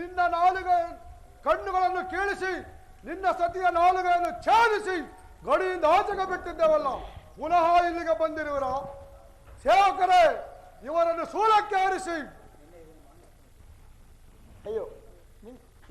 ನಿನ್ನ ನಾಲಿಗೆ ಕಣ್ಣುಗಳನ್ನು ಕೇಳಿಸಿ ನಿನ್ನ ಸತಿಯ ನಾಲಿಗೆಯನ್ನು ಛೇದಿಸಿ ಗಡಿಯಿಂದ ಆಚೆಗೆ ಬಿಟ್ಟಿದ್ದೇವಲ್ಲ. ಪುನಃ ಇಲ್ಲಿಗೆ ಬಂದಿರುವರ? ಸೇವಕರೇ ಇವರನ್ನು ಸೂಲಕ್ಕೆ ಆರಿಸಿ ಅಯ್ಯೋ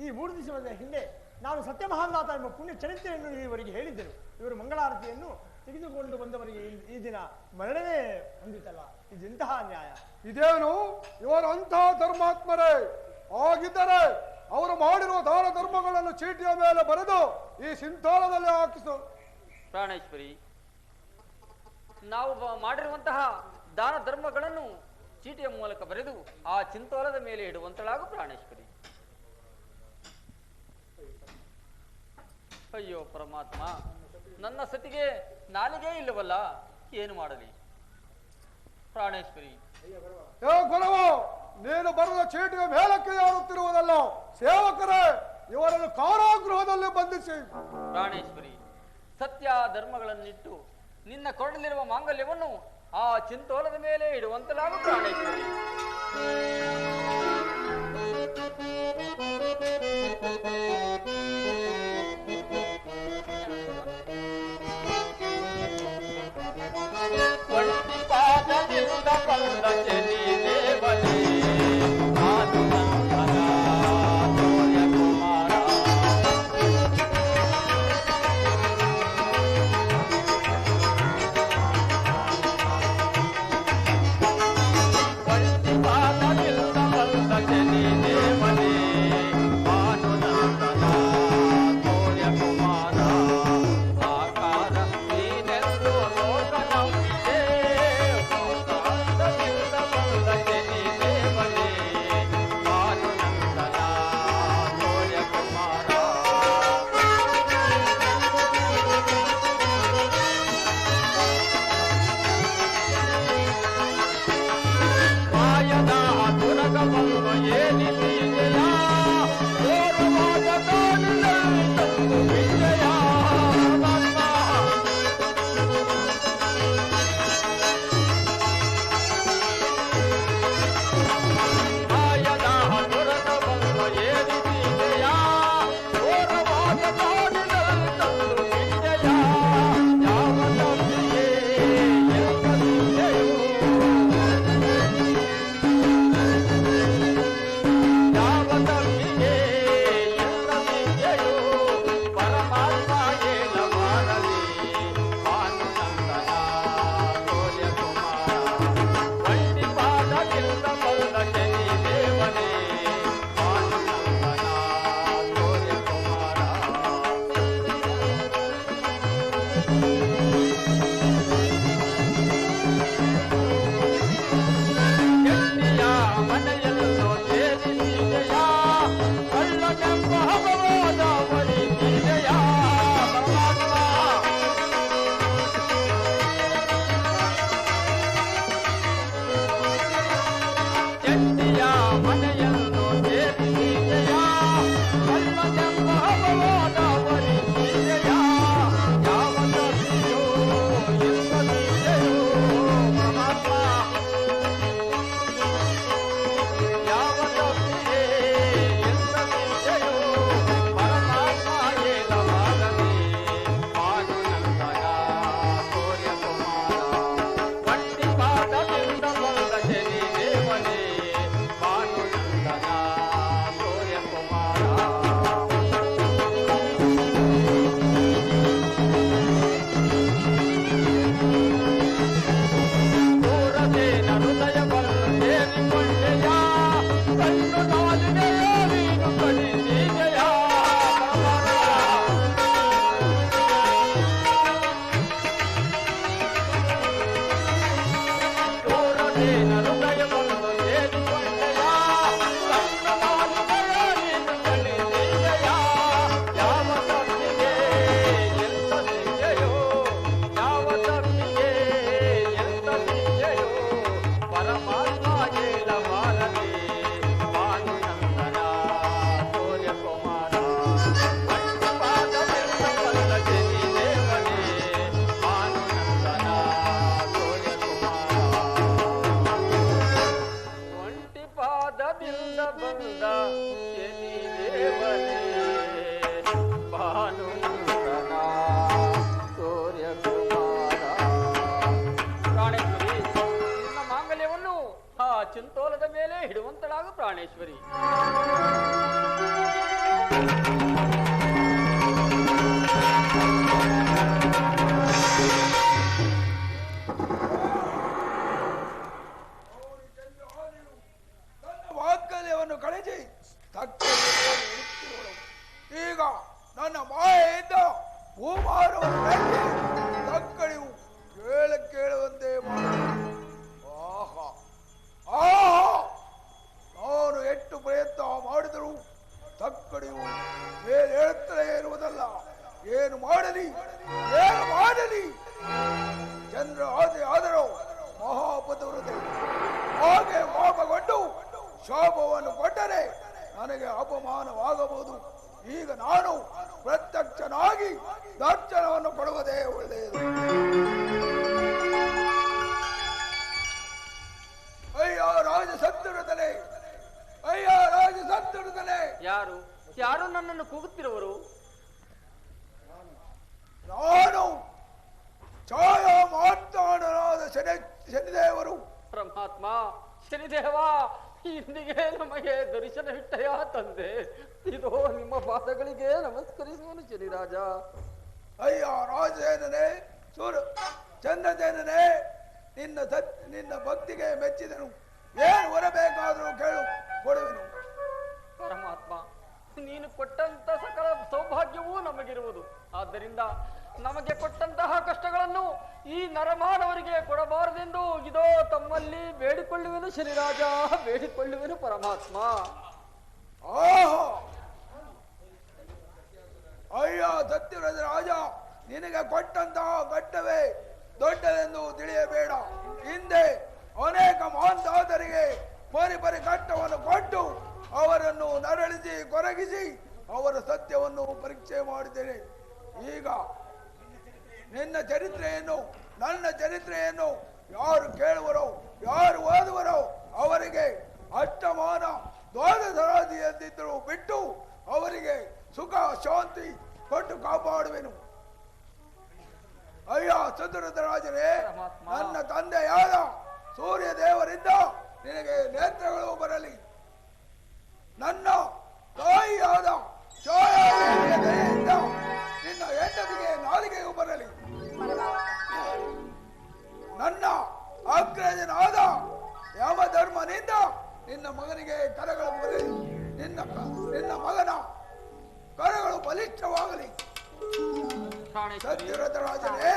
ಈ ಮೂರು ದಿವಸದ ಹಿಂದೆ ನಾನು ಸತ್ಯಮಹಾನಾಥ ಎಂಬ ಪುಣ್ಯ ಚರಿತ್ರೆಯನ್ನು ಇವರಿಗೆ ಹೇಳಿದ್ದರು. ಇವರು ಮಂಗಳಾರತಿಯನ್ನು ತೆಗೆದುಕೊಂಡು ಬಂದವರಿಗೆ ಈ- ಈ ದಿನ ಮರಣವೇ ಹೊಂದಿತಲ್ಲ ಇದೆಂತಹ ನ್ಯಾಯ. ಇದೇನು? ಇವರು ಅಂತಹ ಧರ್ಮಾತ್ಮರೇ. ಆಗಿದ್ದರೆ ಅವರು ಮಾಡಿರುವ ದಾನ ಧರ್ಮಗಳನ್ನು ಚೀಟಿಯ ಮೇಲೆ ಬರೆದು ಈ ಸಿಂತಾಳದಲ್ಲಿ ಹಾಕಿಸು. ಪ್ರಾಣೇಶ್ವರಿ ನಾವು ಮಾಡಿರುವಂತಹ ದಾನ ಧರ್ಮಗಳನ್ನು ಚೀಟಿಯ ಮೂಲಕ ಬರೆದು ಆ ಚಿಂತೋಲದ ಮೇಲೆ ಇಡುವಂತಳಾಗು ಪ್ರಾಣೇಶ್ವರಿ. ಅಯ್ಯೋ ಪರಮಾತ್ಮ ನನ್ನ ಸತಿಗೆ ನಾಲಿಗೆ ಇಲ್ಲವಲ್ಲ ಏನು ಮಾಡಲಿ? ಪ್ರಾಣೇಶ್ವರಿ. ನೀನು ಬರೆದ ಚೀಟಿಗೆ ಮೇಲಕ್ಕೆ ಯಾರುತ್ತಿರುವುದಲ್ಲ ಸೇವಕರೇ, ಇವರನ್ನು ಕಾರಾಗೃಹದಲ್ಲಿ ಬಂಧಿಸಿ. ಪ್ರಾಣೇಶ್ವರಿ, ಸತ್ಯ ಧರ್ಮಗಳನ್ನಿಟ್ಟು ನಿನ್ನ ಕೊರಳಲ್ಲಿರುವ ಮಾಂಗಲ್ಯವನ್ನು ಆ ಚಿಂತೋಲದ ಮೇಲೆ ಇಡುವಂತಲಾಗು ಪ್ರಾಣೇಶ್ವರಿ. Capa Dumayeni ಪ್ರಾಣೇಶ್ವರಿ ಇರುತ್ತಿರುವಳು. ಈಗ ನನ್ನ ಮಾಯೆಯಿಂದ ಹೂ ಕೇಳ ಕೇಳುವಂತೆ ಮಾಡುವುದು ಪ್ರಯತ್ನ ಮಾಡಿದರೂ ತಕ್ಕಡಿಯು ಮೇಲೆ ಹೇಳುತ್ತಲೇ ಇರುವುದಲ್ಲ. ಏನು ಮಾಡಲಿ? ಏನು ಮಾಡಲಿ? ಚಂದ್ರ ಆದರೆ ಆದರೂ ಮಹಾಪದವೃತೆ ಹಾಗೆ ಕೋಪಗೊಂಡು ಶಾಪವನ್ನು ಕೊಟ್ಟರೆ ನನಗೆ ಅಪಮಾನವಾಗಬಹುದು. ಈಗ ನಾನು ಪ್ರತ್ಯಕ್ಷನಾಗಿ ದರ್ಶನವನ್ನು ಕೊಡುವುದೇ ಯಾರು? ಯಾರು ನನ್ನನ್ನು ಕೂಗುತ್ತಿರುವರು? ನಾನು ಛಾಯಾ ಮಾತಾಡಲಾದ ಶನಿ ಶನಿದೇವರು. ಪರಮಾತ್ಮ ಶನಿದೇವ ಇಂದಿಗೆ ನಮಗೆ ದರ್ಶನವಿಟ್ಟಯ ತಂದೆ? ಇದು ನಿಮ್ಮ ಪಾದಗಳಿಗೆ ನಮಸ್ಕರಿಸುವನು ಶನಿರಾಜ. ಅಯ್ಯ ರಾಜೇನೇ ಸೂರ ಚಂದ್ರಸೇನನೇ ನಿನ್ನ ಸತ್ ನಿನ್ನ ಭಕ್ತಿಗೆ ಮೆಚ್ಚಿದನು. ಏನು ಹೊರಬೇಕಾದರೂ ಕೇಳು ಕೊಡುವೆನು. ಪರಮಾತ್ಮ ನೀನು ಕೊಟ್ಟಂತ ಸಕಲ ಸೌಭಾಗ್ಯವೂ ನಮಗಿರುವುದು. ಆದ್ದರಿಂದ ನಮಗೆ ಕೊಟ್ಟಂತಹ ಕಷ್ಟಗಳನ್ನು ಈ ನರಮಾನವರಿಗೆ ಕೊಡಬಾರದೆಂದು ಇದೋ ತಮ್ಮಲ್ಲಿ ಬೇಡಿಕೊಳ್ಳುವೆನು ಶನಿರಾಜ, ಬೇಡಿಕೊಳ್ಳುವೆನು ಪರಮಾತ್ಮ. ಅಯ್ಯ, ಸತ್ಯವ್ರತ ರಾಜ, ನಿನಗೆ ಕೊಟ್ಟಂತಹ ಘಟ್ಟವೇ ದೊಡ್ಡದೆಂದು ತಿಳಿಯಬೇಡ. ಹಿಂದೆ ಅನೇಕ ಮಾಂತಾದರಿಗೆ ಪರಿ ಪರಿ ಘಟ್ಟವನ್ನು ಕೊಟ್ಟು ಅವರನ್ನು ನರಳಿಸಿ ಕೊರಗಿಸಿ ಅವರ ಸತ್ಯವನ್ನು ಪರೀಕ್ಷೆ ಮಾಡಿದ್ದೇನೆ. ಈಗ ನಿನ್ನ ಚರಿತ್ರೆಯನ್ನು ನನ್ನ ಚರಿತ್ರೆಯನ್ನು ಯಾರು ಕೇಳುವರೋ ಯಾರು ಓದುವರೋ ಅವರಿಗೆ ಅಷ್ಟಮಾನ ದ್ವಾದಶರಾದಿ ಎಂದಿದ್ದರು ಬಿಟ್ಟು ಅವರಿಗೆ ಸುಖ ಶಾಂತಿ ಕೊಟ್ಟು ಕಾಪಾಡುವೆನು. ಅಯ್ಯ ರಾಜರೇ ಪರಮಾತ್ಮ. ನನ್ನ ತಂದೆಯಾದ ಸೂರ್ಯ ದೇವರಿಂದ ನಿನಗೆ ನೇತ್ರಗಳು ಬರಲಿ. ನನ್ನ ತಾಯಿಯಾದ ಛಾಯಾದೇವಿಯ ದಯೆಯಿಂದ ನಿನ್ನ ಹೆಂಡತಿಗೆ ನಾಲಿಗೆಯು ಬರಲಿ. ನನ್ನ ಅಗ್ರಜನಾದ ಯಮಧರ್ಮನಿಂದ ನಿನ್ನ ಮಗನಿಗೆ ಕರಗಳು ಬರಲಿ. ನಿನ್ನ ನಿನ್ನ ಮಗನ ಕರಗಳು ಬಲಿಷ್ಠವಾಗಲಿ. ಸತ್ಯರಥ ರಾಜನೇ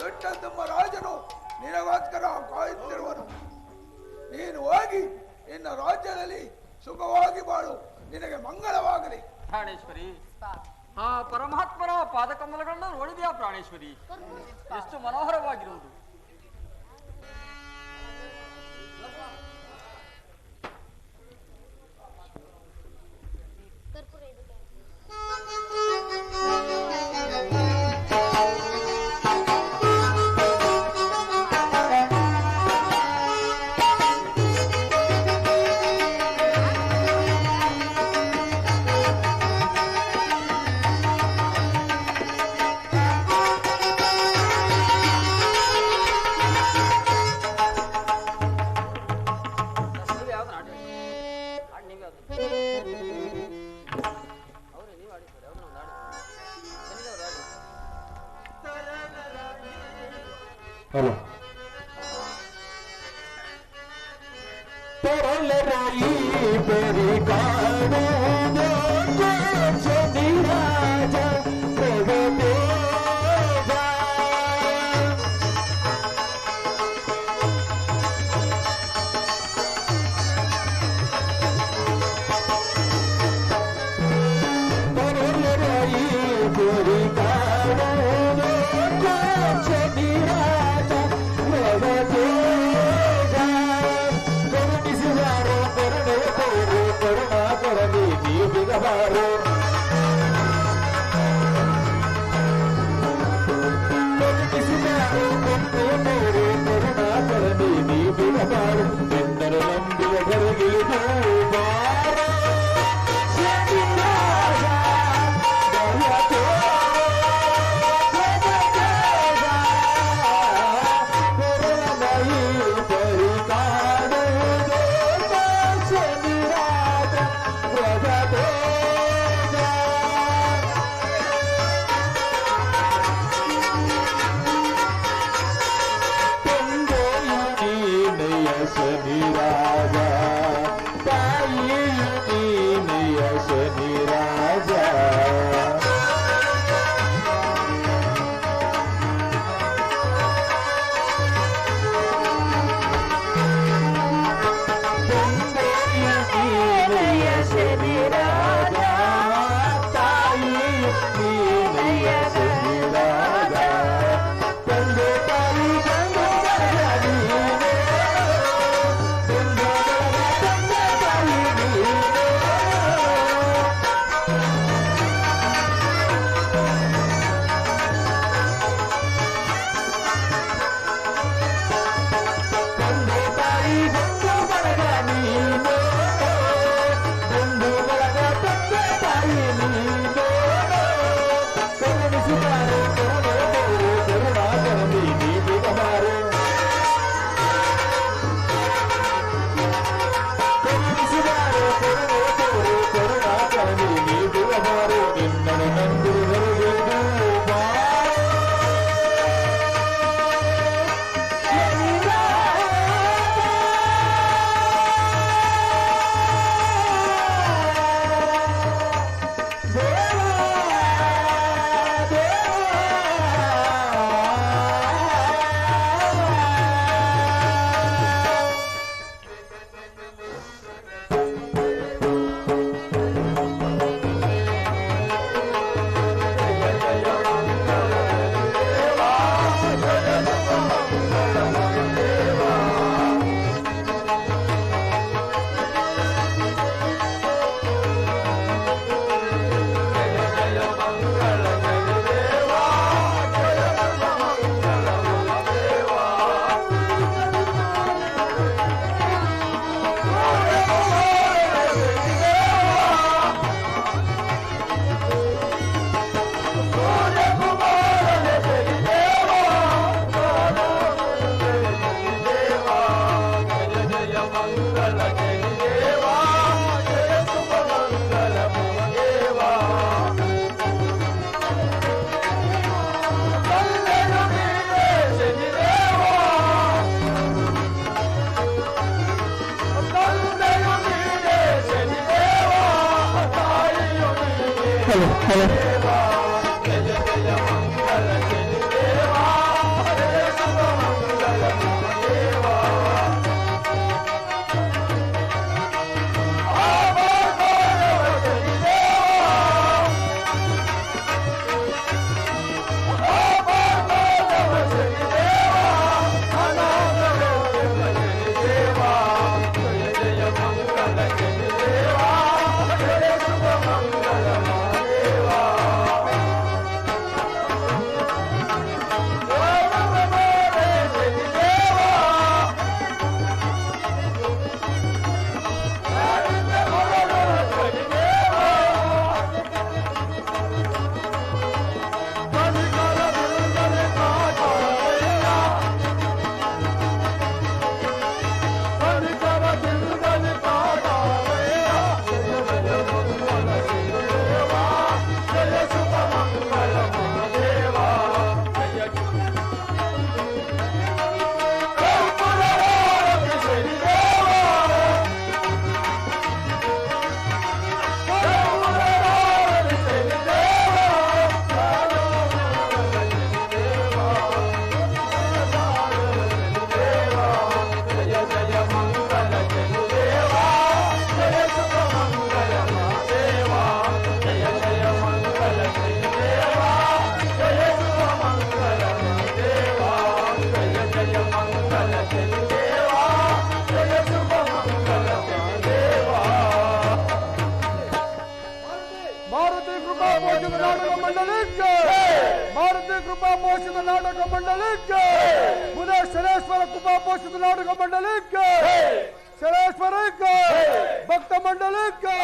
ದೊಡ್ಡ ತಮ್ಮ ರಾಜನು ನಿನಗೋಸ್ಕರ ಕಾಯುತ್ತಿರುವನು. ನೀನು ಹೋಗಿ ನಿನ್ನ ರಾಜ್ಯದಲ್ಲಿ ಸುಖವಾಗಿ ಬಾಳು. ನಿನಗೆ ಮಂಗಳವಾಗಲಿ. ಪ್ರಾಣೇಶ್ವರಿ. ಆ ಪರಮಾತ್ಮನ ಪಾದಕಮಲಗಳನ್ನು ನೋಡಿದ್ಯಾ ಪ್ರಾಣೇಶ್ವರಿ? ಎಷ್ಟು ಮನೋಹರವಾಗಿರುವುದು Hello. ಮಂಡಳಿಗೆ ಮುನೇಶ್ವರೇಶ್ವರ ಕೃಪಾ ಪೋಷಿತ ನಾಟಕ ಮಂಡಳಿಗೆ ಶರೇಶ್ವರಕ್ಕೆ ಭಕ್ತ ಮಂಡಳಿಗೆ